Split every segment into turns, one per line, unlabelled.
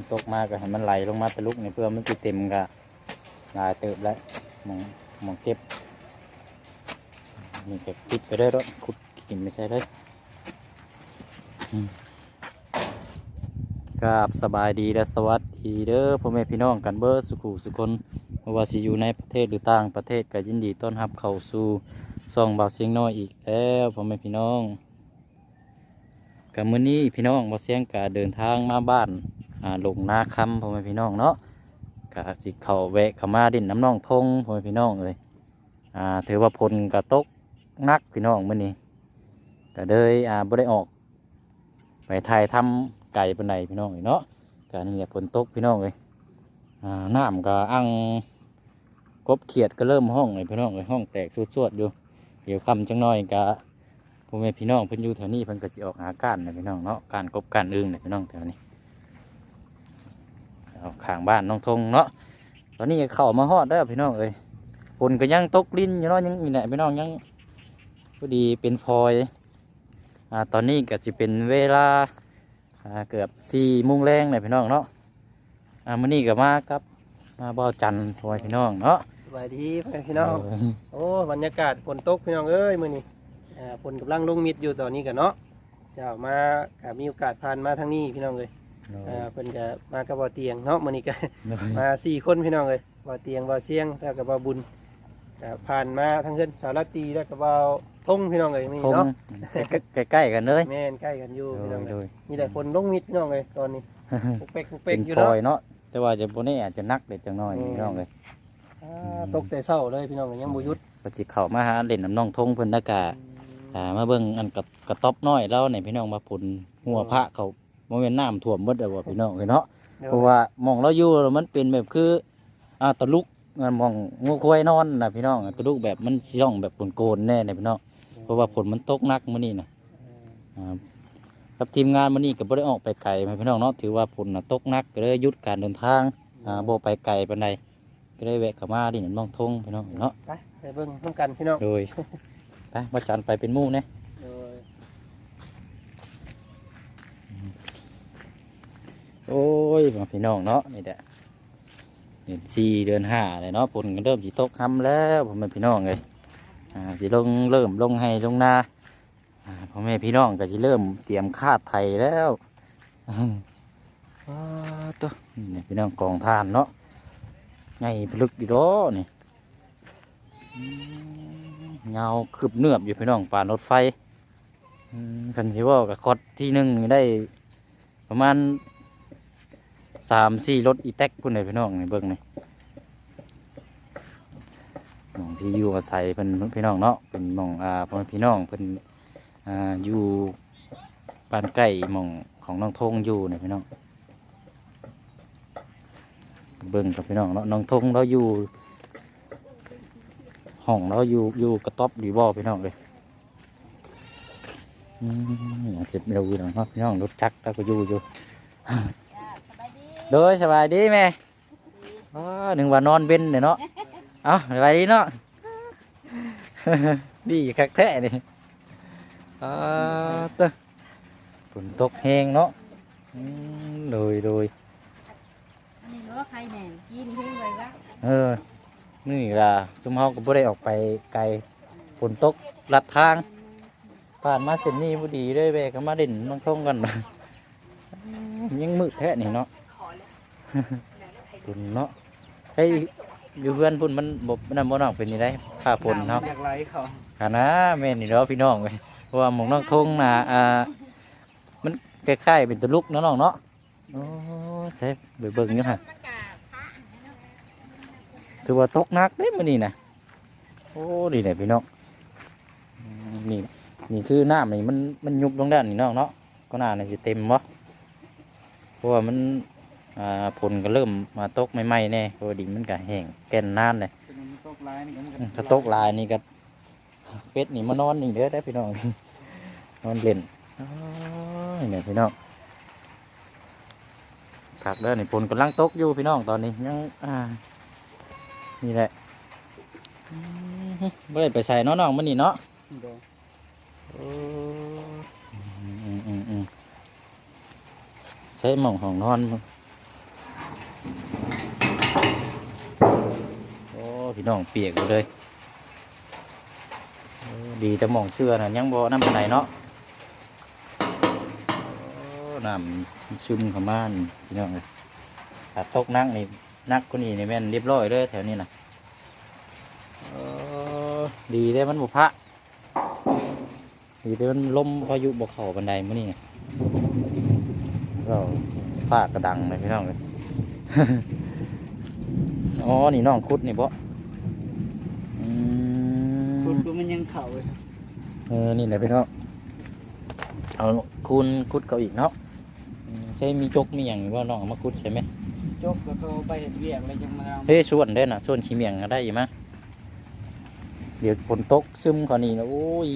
มันตกมาก็ให้มันไหลลงมาตะลุกนี่เพื่อมันสิเต็มก็หลายเติบแล้วมองมองเก็บนี่ก็ปิดไปได้รถขุดกินไม่ใช่เลยกราบสบายดีและสวัสดีเด้อพ่อแม่พี่น้องกันเบอร์สุขุสุคนม่ว่าสิอยู่ในประเทศหรือต่างประเทศก็ยินดีต้อนรับเข้าสู่ซ่องเบาเสียงน้อยอีกแล้วพ่อแม่พี่น้องกับมื้อนี้พี่น้องบ่เสียงกะเดินทางมาบ้าน ลงนาคำพ่อแม่พี่น้องเนาะกะสิเขาแวะเขามาดินน้ำน้องทงพ่อแม่พี่น้องเลยอ่าถือว่าพลกระตกนักพี่น้องมื้อนี้ก็เลยอ่าบ่ได้ออก ไปถ่ายทำไก่ปานใดพี่น้องเอ้ยเนาะกะนี่แหละฝนตกพี่น้องเลยอ่าน้ำก็อังกบเขียดก็เริ่มห้องเลยพี่น้องเลยห้องแตกสวดๆอยู่เดี๋ยวคำจังน้อยกะพ่อแม่พี่น้องเพิ่นอยู่แถวนี้เพิ่นก็สิออกหากานนะพี่น้องเนาะกานกบกานอึ่งนะพี่น้องแถวนี้ เอาข้างบ้านน้องทงเนาะตอนนี้ก็เข้ามาฮอดแล้วพี่น้องเอ้ยฝนก็ยังตกลิ้นอยู่เนาะยังนี่แหละพี่น้องยังพอดีเป็นพลอยอ่าตอนนี้ก็สิเป็นเวลาอ่าเกือบสี่โมงแรงเลยพี่น้องเนาะอ่ามื้อนี้ก็มากับมาบ่าวจันทร์พลอยพี่น้องเนาะ
สบายดีพี่น้อง
เออ
โอ้บรรยากาศฝนตกพี่น้องเอ้ยมื้อนี้อ่าฝนกำลังลงมิดอยู่ตอนนี้กันเนาะเจ้ามาก็มีโอกาสผ่านมาทางนี้พี่น้องเลย อ่าเพิ่นจะมากับบ่อเตียงเนาะมื้อนี้ก็ มาสี่คนพี่น้องเลยบ่อเตียงบ่อเสียงแล้วก็บ่อบุญก็ผ่านมาทางเพิ่นสาวรัตตีแล้วก็บ่อทงพี่น้องเลยนี่
ทง
เนาะ
ใกล้ๆกันเลย
แม่นใกล้กันอยู่พี่น้อง
โด
เลย
ย
นี่แต่ฝนลงมิดพี่น้องเลยตอนนี้ปุกเป๊กปุก
เป็
เป๊ก
น
อยู่
พล
เนาะ
อยเนาะแต่ว่าจะบนนี้อาจจะนักเด็ดจังน้อย
อืม
พี่น้องเลย
อ่าตกแต่เช้าเลยพี่น้องเอ้ยยังบ่หยุด
ปฏิเข้ามาหาเล่นน้ำน้องทงเพิ่นนากาอ่ามาเบิ่งอันกับกระต๊อบน้อยแล้วเนี่ยพี่น้องมาผลหัวพระเขา บ่แม่นน้ำท่วมหมดแล้วว่าพี่น้องเอ้ยเนาะเพราะว่าหมองเราอยู่แล้วมันเป็นแบบคืออ่าตะลุกมันมองงูควายนอนน่ะพี่น้องตะลุกแบบมันช่องแบบโกนๆแน่เนี่ยพี่น้องเพราะว่าฝนมันตกหนักมื้อนี้น่ะอ่ากับทีมงานมื้อนี้ก็บ่ได้ออกไปไกลพี่น้องเนาะถือว่าฝนน่ะตกหนักก็เลยหยุดการเดินทางอ่าบ่ไปไกลปานใดก็เลยแวะเข้ามาดิน้ำน้องทงพี่น้องเนาะ
ไปไปเบิ่งร่วมกันพี่น้อง
โดยไปมาจันไปเป็นหมู่เนี่ย
โดย
โอ้ยมาพี่น้องเนาะนี่แหละเดือนสี่เดือนห้าเลยเนาะฝนก็เริ่มสิตกค่ำแล้วพ่อแม่พี่น้องเลยอ่าสิลงเริ่มลงให้ลงนาอ่าพ่อแม่พี่น้องก็สิเริ่มเตรียมคาดไทยแล้วอ้าตัวนี่พี่น้องกองทานเนาะไงพลึกอยู่ดอนี่เงาคืบเนือบอยู่พี่น้องป่านรถไฟอืมคันสิว่ากับคอดที่หนึ่งได้ประมาณ สามสี่รถอีแท็กพุ่นเลยพี่น้องในเบิ้งนี่หมองที่อยู่อาศัยเพิ่นพี่น้องเนาะเป็นหมองอ่าพ่อแม่พี่น้องเพิ่นอ่าอยู่บ้านใกล้หมองของน้องทงอยู่เนี่ยพี่น้องเบิ้งกับพี่น้องเนาะน้องทงเราอยู่ห้องเราอยู่อยู่กระต๊อบอยู่บ่พี่น้องเลยอืมอาจจะไม่รู้หรอกเนะพี่น้องรถจักรเราก็อยู่อยู่ โดยสบายดีแม่อ๋อหนึ่งว่านอนเว้นเนี่ยเนาะเอาสบายดีเนาะดีคักแท้นี่อ่าต้อฝนตกแห้งเนาะโดยโดย
อันนี้ว่าใครแหน่กินเพิ่งไปวะ
เออนี่ล่ะชุมเฮาก็บ่ได้ออกไปไกลฝนตกลัดทางผ่านมาเส้นนี้พอดีเลยแวะก็มาเด่นน้องทงกันยังมืดแท้นี่เนาะ ฝุ่นเนาะใช่อยู่เพื่อนพุ่นมันบบนั่นบ่น้องเป็นนี่ได้ผ้าฝนเนาะ
อยากไล่เขา
นะแม่นี่เนาะพี่น้องเว้ยเพราะว่าหมองน้องทงน่ะอ่ามันคล้ายๆเป็นตะลุกเนาะน้องเนาะโอ้ใช่ไปเบิ่งอยู่ฮะถือว่าตกหนักเด้มื้อนี้นะโอ้ดีเลยพี่น้องนี่นี่คือน้ำนี่มันมันยุบลงด้านนี่น้องเนาะก็น่าน่ะเต็มบ่เพราะว่ามัน อ่าฝนก็เริ่มมาตกใหม่ๆแน่เพราะว่าดินมันก็แห้งแก่นนานเลย
ตกลายนี่ก็มัน
อืมถ้าตกลายนี่ก็เป็ดนี่มานอนนี่เด้อได้อพี่น้องนอนเล่นอ้ายเนี่ยพี่น้องผักเด้อนี่ฝนกำลังตกอยู่พี่น้องตอนนี้ยังอ่านี่แหละอืมไม่ได้ไปใส่เนาะน้องมันนี่เนาะโอ้อืมอืมอืมใช้หม่องของนอนมึง พี่น้องเปียกอยู่เลย ดีแต่มองเสื้อนะยังบ่น้ำปานไหนเนาะน้ำซึมข้ามานี่พี่น้องเลยถ้าตกนักนี่นักกว่านี้นี่แม่นเรียบร้อยเลยแถวนี้นะดีแต่มันบุพะดีแต่มันลมพายุบกเข่าบันไดมื้อนี้เราฟ้ากระดังเลยพี่น้องเลย อ๋อ นี่น้องคุดนี่บ่อืม
คุณดูมันยัง เข่าเลย
เออ นี่แหละพี่น้องเอาคูณคุดเขาอีกเนาะอืมใช่มีจกมีอย่างนี้ว่าน้องเอามาคุดใช่ไหม
จกแล้วก็ไปเห็ดเวียกอะไรจังมาเอา
เฮ้ยส่วนเด้อน่ะส่วนขี้เมียงก็ได้อยู่มั้ยเดี๋ยวฝนตกซึมเขานี่นะโอ้ย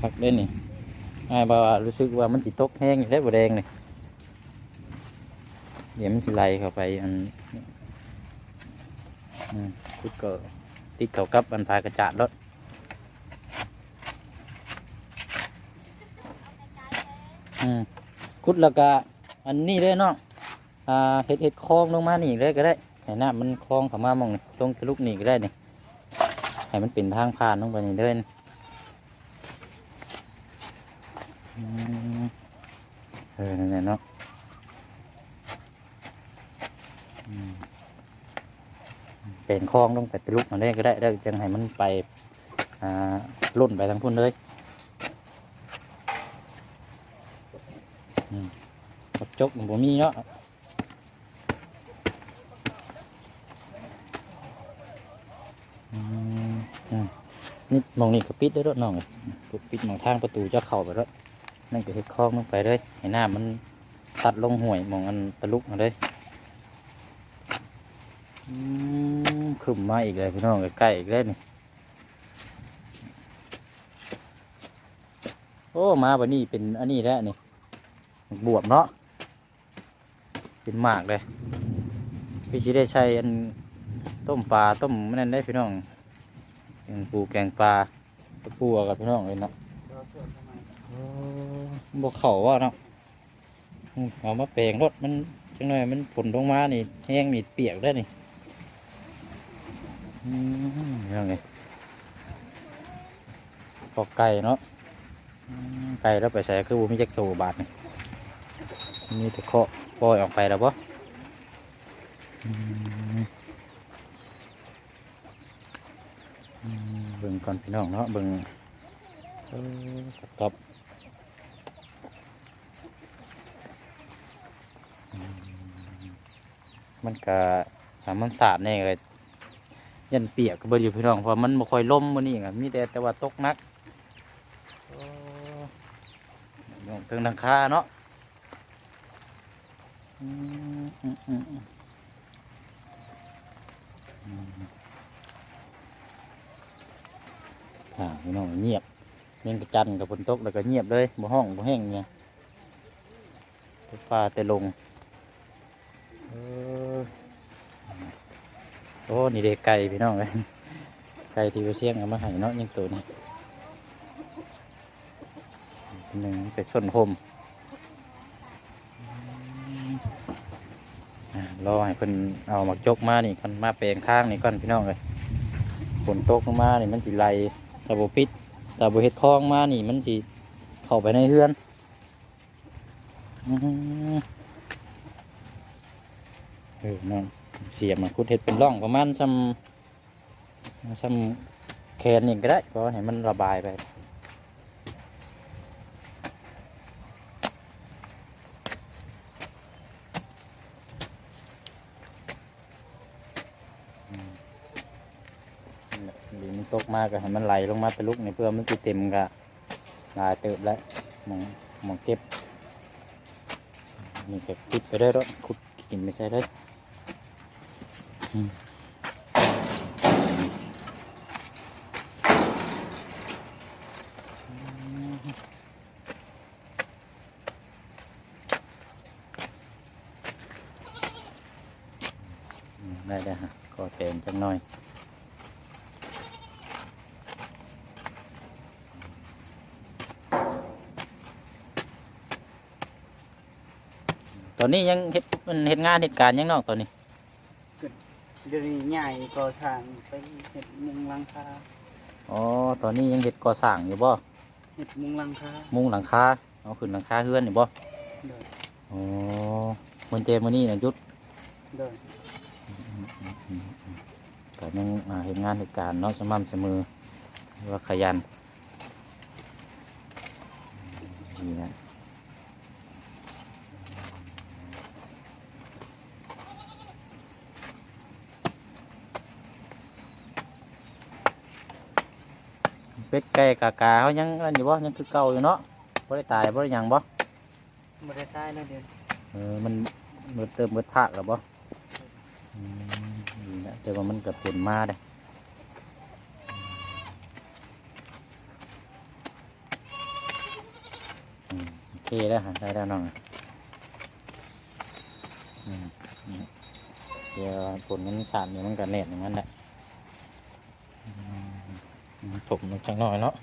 พักเล่นนี่อ้ายบ่ารู้สึกว่ามันสิตกแห้งอยู่ได้บ่แดงนี่เดี๋ยวมันสิไหลเข้าไปอันอืมคุดก็ ติดเข้ากับอันพายกระจาดรถอืมคุดแล้วก็อันนี้เลยเนาะอ่าเห็ดเห็ดคลองลงมานี่เลยก็ได้ให้น้ำมันคลองเข้ามามองนี่ลงทะลุนี่ก็ได้นี่ให้มันเป็นทางผ่านลงไปนี่เลยนี่อืมเออนั่นแหละเนาะอืม เป็นคลองลงไปทะลุกมาได้ก็ได้แล้วจังให้มันไปอ่าล่นไปทางพุ่นเลยอืมบักจกบ่มีเนาะนี่มองนี่ก็ปิดได้รถน้องเลยปิดปิดมองทางประตูจะเข้าไปแล้วนั่นก็เห็ดคลองลงไปเลยให้หน้ำมันตัดลงห่วยมองอันตะลุกมาเลยอืม ขึ้นมาอีกเลยพี่น้องใกล้ๆอีกแล้วนี่โอ้มาบันนี้เป็นอันนี้แล้วนี่บวบเนาะเป็นหมากเลยพี่ชิได้ใช้อันต้มปลาต้มนั่นได้พี่น้องแกงปูแกงปลาตะปูกับพี่น้องเลยเนาะ
รอสว
กเข่าว่าเนาะอืมเอามาแปลงรถมันจังเลยมันฝนลงมานี่แห้งนี่เปียกได้นี่ อืมพี่น้องไงปอกไก่เนาะไก่แล้วไปใส่คือบุมีจักตัวบาทนี่มีแต่เคาะปล่อยออกไปแล้วปะอืมอืมเบิ่งก่อนพี่น้องเนาะเบิ่งเออกระตบมันก็ถามมันสาดเนี่ยก็ยั ยันเปียกก็บ่อยู่พี่น้องเพราะมันบ่ค่อยล่มมื้อนี้ก็มีแต่แต่ว่าตกหนักโอ้น้องถึงดังคาเนาะอืมอืมอืมอืมอืมอ่าพี่น้องเงียบเม่งกระจันกับฝนตกแล้วก็เงียบเลยบ่ห้องบ่แห้งเนี่ยฟ้าแต่ลงเออโอ้นี่เด็กไก่พี่น้องเลยไก่ที่ไปเชียงเอามาให้เนาะยังตัวนี้หนึ่งไปส้นโฮมรอให้เพิ่นเอามาจกมานี่ก่อนมาแปลงข้างนี่ก่อนพี่น้องเลยฝนตกลงมานี่มันสิไหลตาบปิดตาบเฮ็ดคลองมานี่มันสิเข้าไปในเฮือนอือเออนั่น เสียบมันคุดเห็ดเป็นร่องประมาณซ้ำซ้ำแคนนี่ก็ได้เพราะให้มันระบายไปดินมันตกมากก็ให้มันไหลลงมาเป็นลูกในเพื่อมันจะเต็มกะลายเติบแล้วหมองหมองเก็บนี่ก็ปิดไปได้รถขุดกินไม่ใช่ได้ ได้ได้ฮะก็เต็มจังหน่อยตอนนี้ยังเฮ็ดมันเฮ็ดงานเหตุการณ์ยังนอกตอนนี้
ดี๋ยวนี้ใหญ่ก่อสร้างไปเห็ดมุงหลังคา
อ๋อ ตอนนี้ยังเฮ็ดก่อสร้างอยู่บ่
เห็ดมุงหลังคา
มุงหลังคา เอาขึ้นหลังคาเฮือนนี่บ่
เด้อ
อ๋อมันเจมื้อนี้น่ะหยุด
เด้อ
ก็ยังอ่าเห็นงานเหตุการณ์เนาะสม่ำเสมอว่าขยันนี่นะ เป็ดไก่กากาเขายังอันอยู่บ่ยังคือเก่าอยู่เนาะบ่ได้ตายบ่ได้หยังบ่
บ่ได้ตายแล้วเดี๋ยว
เออมันเบิดเติมเบิดภาคแล้วบ่อืมนี่นะแต่ว่ามันก็เป็นมาได้อืมโอเคแล้วฮะได้แล้วน้องอะอืมอืมเดี๋ยวผลมันสาดเนี่ยมันก็เน็ตอย่างนั้นแหละอืมอืม ถมมันจังหน่อยเนาะ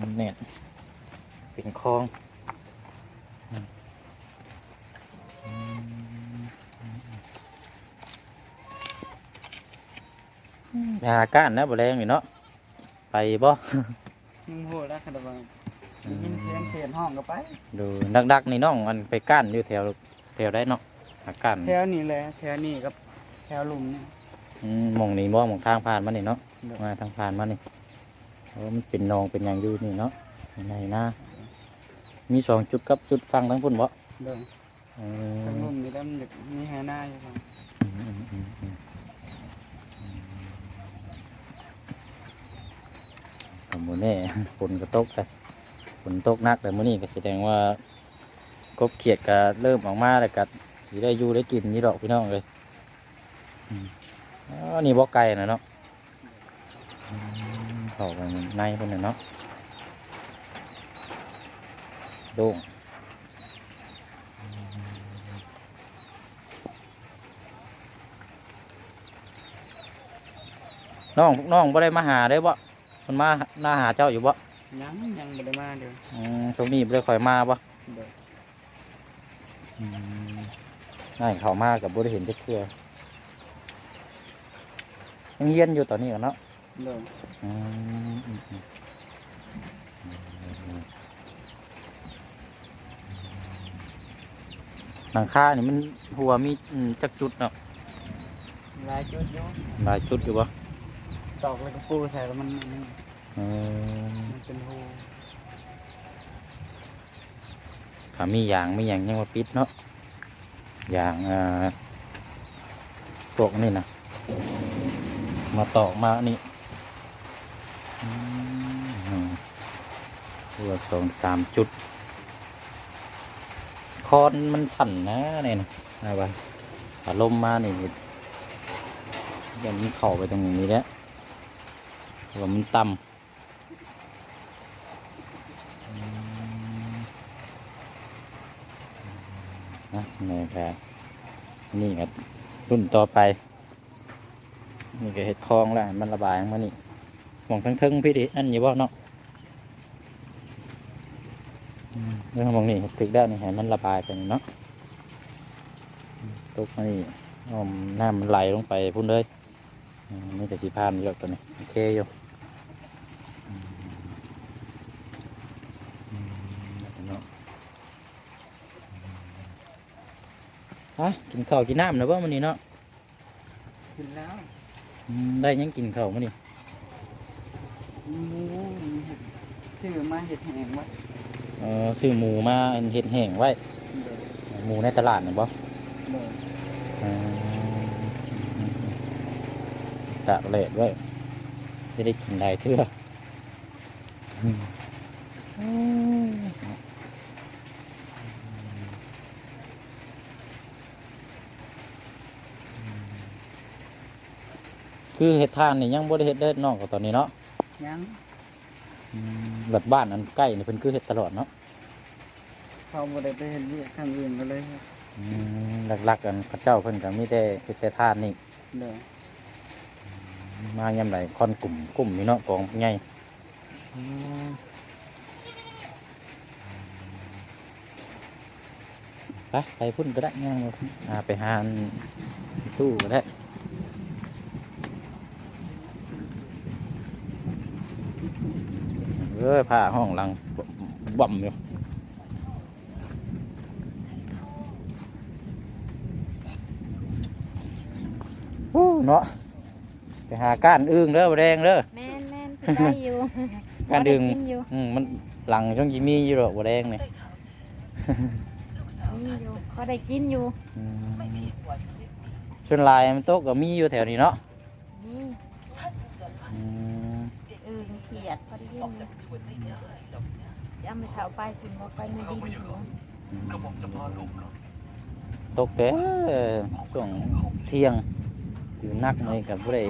มันเน็ตเป็นคลองอืมอืมยาก้านนะบ่แรงนี่เนาะไปบ่
มึงโหดแล้วคันว่าได้ยินเสียงเสียงห้องก็ไป
ดูดักๆนี่น้องมันไปก้านอยู่แถวแถวได้เนาะหาก้าน
แถวนี้แหละแถวนี้กับแถวลุมเนี่
อืมองนี่บ่มองทางผ่านมานี่เนาะ มาทางผ่านมานี่เพราะว่ามันเป็นหนองเป็นอย่างอยู่นี่เนาะในนะ มีสองจุดกับจุดฟังทั้งพุ่นบ่
เด้อ
เอ
ทางห
อ
ลุมนี่แล้วมันมีหาหน้าอยู่ครับ
อืมอืมอืมอืมผมบ่แน่ ฝนก็ตกแต่ฝนตกหนักแต่มื้อนี้ก็แสดงว่ากบเขียดก็เริ่มออกมาแล้วก็สิได้อยู่ได้กินนี่ดอกพี่น้องเลยอืมอ๋อนี่บ่ไก่นะเนาะอืม เข้าไปในเพิ่นน่ะเนาะโด่งน้องน้องบ่ได้มาหาได้บ่มันมาหน้าหาเจ้าอยู่บ่
ยังยังบ่ได้มาเดี๋ยว
อืมช่วงนี้บ่ได้ค่อยมาบ่
เด้อ
อืมง่ายเขามากับบ่ได้เห็นจักเทื่อยังเฮียนอยู่ตอนนี้กันเนาะ
เด้อ
อืมอืมอืมหลังคานี่มันหัวมีอืมจักจุดเนาะ
หลายจุดอยู่
หลายจุดอยู่บ่
ตอกแล้วก็ปูใส่แล้วมันมัน
เออ
มันเป็นหู
ขามียางมีอย่างยังมาปิดเนาะยางอ่าพวกนี่นะมาตอกมานี่อืม ตัวสองสามจุด คอนมันสั่นนะเนี่ยนะอะไรวะถ้าลมมานี่ย่างมันเข่าไปตรงนี้แล้วว่ามันต่ำนะนี่ครับนี่ครับรุ่นต่อไป นี่ก็เห็ดคลองแล้วมันระบายมานี่ มองทั้งเทิงพี่ดิอันอยู่บ่เนาะอืมเรื่องมองนี่ถึกได้นี่ให้มันระบายไปเนาะตกนี่อ้อมน้ำมันไหลลงไปพุ่นเลยนี่ก็สีพานอยู่แล้วตัวนี้โอเคอยู่อืมอืมเนาะฮะกินข้าวกินน้ำนะว่ามันนี่เนาะ
ขึ้นแล้ว
ได้ยังกินข้าวมานี่
หมูซื้อมาเห็ดแห้งไว้
เออซื้อหมูมาอันเห็ดแห้งไว้
เด้อ
หมูในตลาดนี่บ่
เด้อ
เออตากแดดไว้จะได้กินได้เทื่ออืมคือเห็ดทานนี่ยังบ่ได้เห็ดได้นอกกับตอนนี้เนาะ
ยัง
อืมแบบบ้านอันใกล้นี่เพิ่นคือเห็ดตลอดเนาะ
เขาบ่ได้ไปเห็นเวียกทางอื่นก็เลยครับ
อืมหลักๆกันเขาเจ้าเพิ่นก็มีแต่เฮ็ดแต่ทานนี่
เด้อ
มายามใดคอนกลุ่มกลุ่มนี่เนาะกองใหญ่ไปไปพุ่นก็ได้ย่างมาพุ่นอ่าไปหาอันตู้ก็ได้ อ้ยผ้าห้องหลังบ่ำอยู่โอ้เนาะไปหาก้านอึ้งเด้อบ่แดงเด้อ
แม่นแม่นสิได้อยู่
การดึง
บ่ไกินอยู่
อืมมันหลังช่องจิมีอยู่หรอกบ่แดงเนี่ย
มีอยู่ก็ได้กินอยู่
อืมส่วนลายมันโตกก็มีอยู่แถวนี้เนาะ
นี่
อืม
เออเขียดพอ ได้ยินอยู่จะเอาไปเผาไปกินบ่ไปในดินหัว
ตกแต่ช่วงเที่ยงอยู่นักเลยกับบ่ได้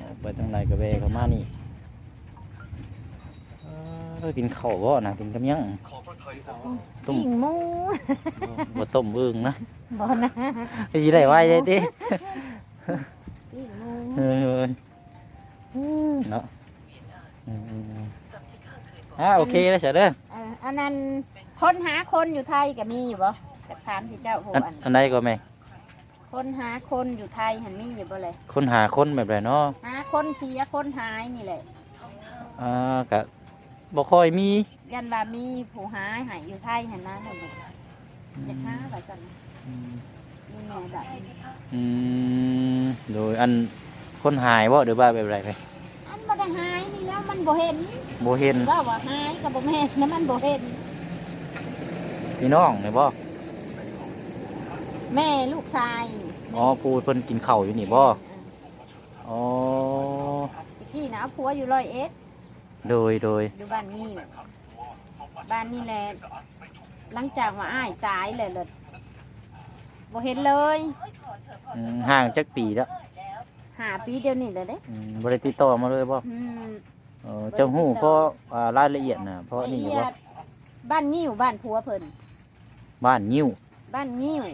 ออกไปทางใดก็แวะเข้ามานี่เอ่อเรากินข้าวบ่นะกินกับหยังต้ม
ปิ้งหมู
บ่ต้มอึ่งนะ
บ่นะ
สิได้ไว้ได้ติ
ปิ้งหมู
เออเนาะ อืมๆอ่าโอเคแล้วเสียเด้อ
เอออันนั้นคนหาคนอยู่ไทยก็มีอยู่บ่จะถามที่เจ้าผู้
อัน
อัน
อันใดก็แม่
คนหาคนอยู่ไทยหันมีอยู่บ่เลย
คนหาคนแบบไรเนาะ
หาคนเสียคนหายนี่แหละ
อ่าก็บ่ค่อยมี
ยันว่ามีผู้หายหายอยู่ไทยหันนะนั่นแหละจะหาไปก่อนนะนี่แม่ดับ
อืมโดยอันคนหายบ่หรือว่าแบบไรไป
อันบ่ได้หายนี่แล้วมันบ่เห็น
บ่เห็น
ว่าว่าหายก็บ่แม่นแล้วมันบ่เห็น
พี่น้องเนี่ยบ่
แม่ลูกชาย
อ๋อปูเพิ่นกินข้าวอยู่นี่บ่อ๋อ
ตะกี้นะเอาผัวอยู่ร้อยเอ็ด
โดยโดย
อยู่บ้านนี้บ้านนี่แหละหลังจากว่าอ้ายตายเลยเลยบ่เห็นเลย
อืมห่างจักปีแล้ว
หาปีเดียวนี่เลยเด้
อืมบ่ได้ติดต่อมาเลยบ่
อืม
เออเจ้าฮู้เพราะอ่ารายละเอียดน่ะเพราะนี่อยู่
ละ
บ่
เอียดบ้านงิ้วบ้านผัวเพิ่น
บ้านยิ้ว
บ้านงิ้ว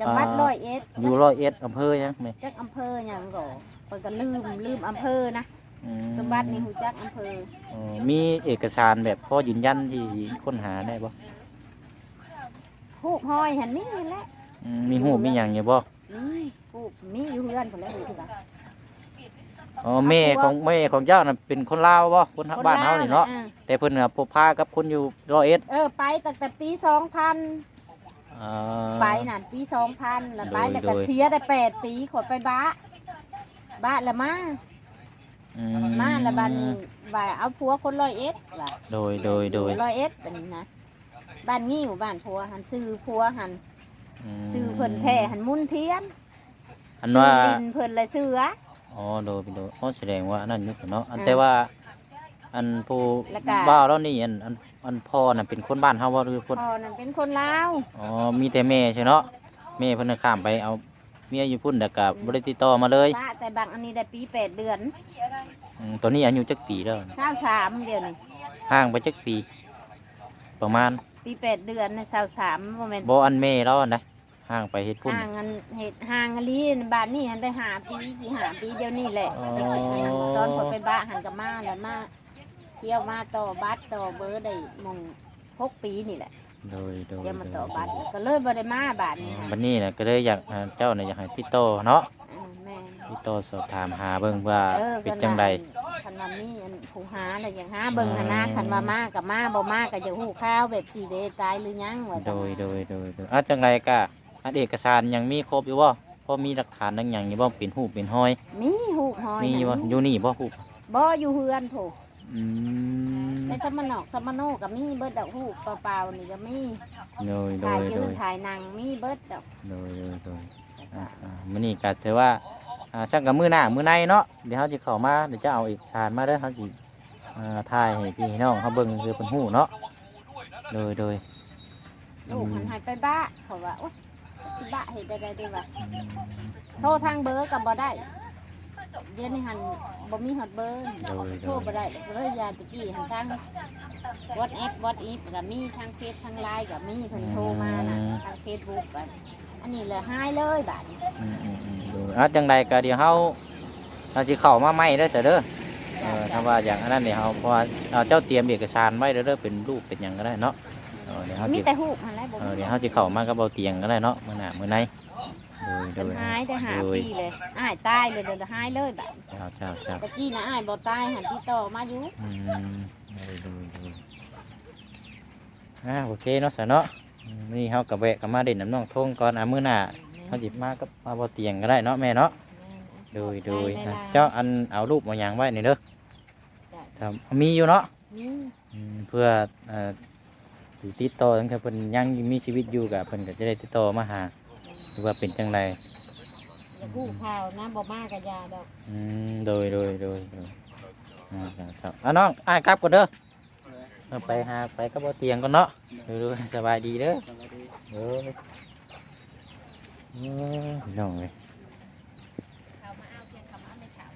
จังหวัดร้อยเอ็ด
อยู่ร้อยเอ็ดอำเภอหยังแม่
จักอำเภอหยังก็เพิ่นก็ลืมลืมอำเภอนะ
อืม
จังหวัดนี่ฮู้จักอำเภอ
เออมีเอกสารแบบพ่อยืนยันที่ค้นหาได้บ่
ฮูกห้อยหันมีนี่แหละ
อืมมีหูปมีหยังอยู่บ่
นี่ฮูกมีอยู่เฮือนพุ่นแหล้วฮูกว่า
อ๋อแม่ของแม่ของเจ้าน่ะเป็นคนลาวบ่คนบ้านเฮานี่เนาะ
คลว
แต่เพิ่นน่ะพบพากับคนอยู่ร้อยเอ็ด
เออไปตั้งแต่ปีสองพัน
อ่า
ไปนั่นปีสองพันแล้วไป
โดย
แล้วก็
โดย
เสียได้แปดปีขดไปบ้าบ้าแล้วมา
อื
มาแล้วบ้านนี้ว่าเอาผัวคนร้อยเอ็ดว่า
โดยโดยโดย
ร้อยเอ็ดแบบนี้นะบ้านงิ้วบ้านผัวหันซื้อผัวหัน
ม
ซื้อเพิ่นแท้หันมุนเทียน
อันว่า
ซื้อดินเพิ่นเลยเสือ
อ๋อโดยโดยอ๋อแสดงว่าอันนั้นอยู่เนาะอัน
อ่า
แต่ว่า อันผู้
แล้วก็
บ่าวแล้วนี่อันอันอันพ่อน่ะเป็นคนบ้านเฮาบ่หรือคน
พ่อนั่นเป็นคนลาว
อ๋อมีแต่แม่ใช่เนาะแม่เพิ่นน่ะข้ามไปเอาเมียอยู่พุ่นแต่ก็บ่ได้ติดต่อมาเลย
ป้าแต่บางอันนี้ได้ปีแปดเดือน
อืมตอนนี้อายุจักปีแล้ว
เศร้าสามเดียวนี่
ห่างไปจักปี ประมาณ
ปีแปดเดือนนะเศร้าสามโมเมนต์
บ่อันแม่แล้วนะ ห่างไปเฮ็ดพุ่น
ห่างกันเหตุห่างกันลีบ้านนี่หันได้หาปีกี่หาปีเดียวนี่แหละ
อ๋อ
ตอนผมไปบ้านหันกับมาแล้วมาเที่ยวมาต่อบัตรต่อเบอร์ได้หมองหกปีนี่แหละ
โดยโดย
เที่ยวมา
โด
ต่อยบัตรก็เลยบ่ได้มาบ้าน
อ๋
นี่
อ
ค่ะ
บัดนี้น่ะก็เลยอยากอ่าเจ้าน่ะอยากให้ติดต่อเนาะ
อ่าแม่น
ติดต่อสอบถามหาเบิ่งว่า
ออ
เป็นจังได
คันว่ามีอันผู้หาอะไรอย่างหาเบิ่งหนนะคันว่ามากับมาบ่มาก็จะฮู้ข่าวแบบสิเดตายหรือยังว่า
โด
ซั่น
ยโดยโดยโดยอะจังไรก็ อันเอกสารยังมีครบอยู่บ่พอมีหลักฐานดังอย่างนี้บ่เป็นหูปเป็นห้อย
มีฮูกหอย
มีอยู่บ่
น่ะ
อยู่นี่บ่หูป
บ่อยู่เฮือนถูก
อืม
ในสมนอกสมโนก็มีเบิดดอกฮูกเปล่าๆนี่ก็มี
โดยโด
ถ่าย
ย
ยื
โด
น
ย
ถ่ายหนังมีเบิดดอก
โดยโดยโดยอะอะมื้อนี้ก็ถือว่าอ่าช่างกับมื้อหน้ามื้อในเนาะเดี๋ยวเฮาสิเข้ามาเดี๋ยวจะเอาเอกสารมาเด้อเฮาสิอ่าถ่ายให้พี่ให้น้องเฮาเบิ่งคือเพิ่นฮู้เนาะโดยโดย
ลูกหันหายไปบ้าเพราะว่าโอ๊ย สิบ้าเฮ็ดได้ได้ดีว่า
อืม
โทรทางเบอร์ก็บ่ได้ เดี๋ยวนี้หันบ่มีฮอดเบอร์
โดย
โท
โด
ร
ย
บ่ได้เลยยาตะกี้หันทาง WhatsApp WhatsApp ก็มีทางเฟซทางไลน์ก็มีเพิ่นโทรมาน่ะทาง Facebook ก็อันนี้เลยหายเลยบาดนี้
อืมอืมอืมโดยอะจังใดก็เดี๋ยวเฮาเฮาสิเข้ามาใหม่เด้อเด้อเด้อ เออถ้าว่าอย่างอันนั้นเนี่ยเขาเพราะว่าเอาเจ้าเตรียมเอกสารไว้เด้อเด้อเป็นรูปเป็นหยังก็ได้เนาะ เออเดี๋ยวเขา
มี
จะ
แต่ฮูกหันแหละบ่
เออ
มี
เดี๋ยวเขาจะเข้ามากับเบาเตียงก็ได้เนาะมื่อหน้ามื่อไหนโโด
เป็
ย
น
โดย
หายได้หา
โดย
ปีเลยอ้ายตายเลยเดี๋ยวหายเลยแบบ
เจ้าเจ้าเจ้า
ตะกี้นะอ้ายบ่ตายหันที่ต่อมาอยู่
อืมโดยโดยโดยอ่าโอเคเนาะสะเนาะอืมนี่เฮากับแวะกับมาเด่นน้ำน้องทงก่อนอะมื้อหน้าเฮาสิมากับมาบ่เตียงก็ได้เนาะแม่เนาะโดยโดยอะเจ้าอันเอารูปมาหยังไว้นี่เด้อถ้ามีอยู่เนาะ
นี่
อืมเพื่อเอ่อสิ ติดต่อตั้งแต่เพิ่นยังมีชีวิตอยู่กับเพิ่นก็จะได้ติดต่อมาหาหรือว่าเป็นจังได
อย่าพูดข่าวนะบ่มากกับยาดอก
อืมโดยโดยโดยโดยอ่าครับครับอะน้องอ้ายกลับก่อนเด้อเอาไปหาไปกับบ่เตียงก่อนเนาะดูดูสบายดีเด้อ
สวัสดี
เออเออน้องเอ้ย
ข่าวมาเอาเพียงข่าวมาไม่ข่าว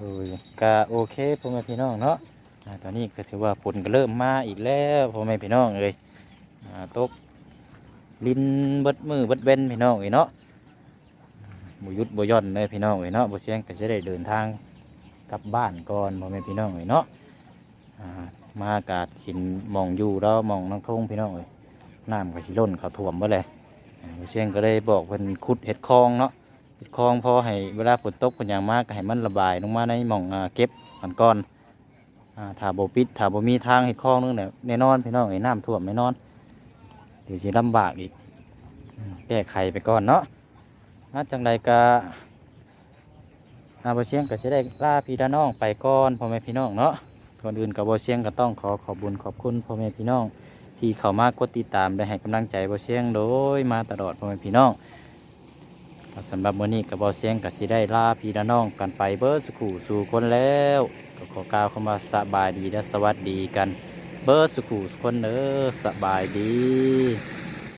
ดูก็โอเคพ่อแม่พี่น้องเนาะอ่า ตอนนี้ก็ถือว่าฝนก็เริ่มมาอีกแล้วพ่อแม่พี่น้องเอ้ยตกลินเบิดมือเบิดเว้นพี่น้องเอ้ยเนาะบุยุดบุย่อนเลยพี่น้องเอ้ยเนาะบุเชียงก็จะได้เดินทางกลับบ้านก่อนพ่อแม่พี่น้องเอ้ยเนาะอ่ามากาดหินมองอยู่แล้วมองน้ำทงพี่น้องเอ้ยน้ำก็สิล้นเขาท่วมบ่เลยบุเชียงก็เลยบอกเพิ่นขุดเห็ดคลองเนาะติดคลองพอให้เวลาฝนตกฝนอย่างมากก็ให้มันระบายลงมาในมองเก็บมันก้อนอ่าถ้าโบปิดถ้าโบมีทางเห็ดคลองนึงเนี่ยแน่นอนพี่น้องไอ้น้ำท่วมแน่นอนเดี๋ยวสิลำบากอีกแก้ไขไปก่อนเนาะถ้าจังใดก็อาบเชียงก็จะได้ล่าพี่ดาน้องไปก่อนพ่อแม่พี่น้องเนาะก่อนอื่นกับบเชียงก็ต้องขอขอบบุญขอบคุณพ่อแม่พี่น้อง ที่เข้ามากดติดตามได้ให้กำลังใจบเชียงโดยมาตลอดพ่อแม่พี่น้อง สำหรับมื้อนี้กับบอเสียงกับสิได้ลาพี่น้องกันไปเบิร์สกูสู่คนแล้วก็ขอกล่าวคำว่าสบายดีและสวัสดีกัน เบิร์สกูสุคนเด้อสบายดี